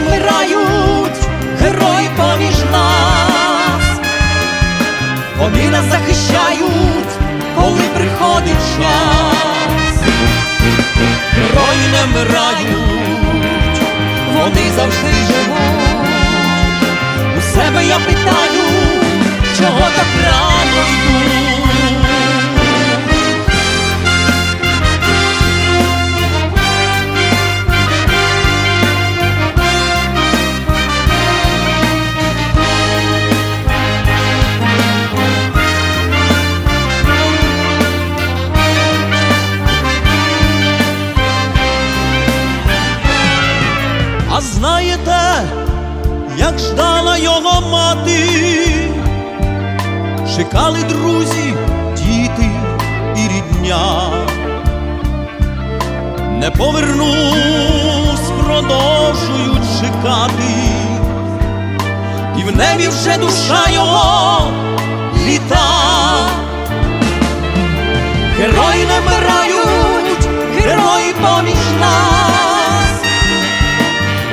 Вмирають, герої поміж нас. Вони нас захищають, коли приходить час. Герої не вмирають, Вони завжди живуть. Знаєте, як ждала його мати, чекали друзі, діти і рідня. Не повернусь, продовжують чекати, і в небі вже душа його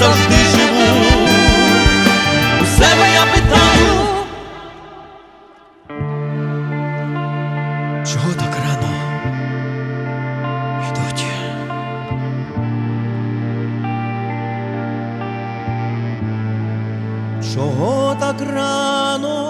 завжди живу. У себе я питаю. Чого так рано йдуть? Чого так рано?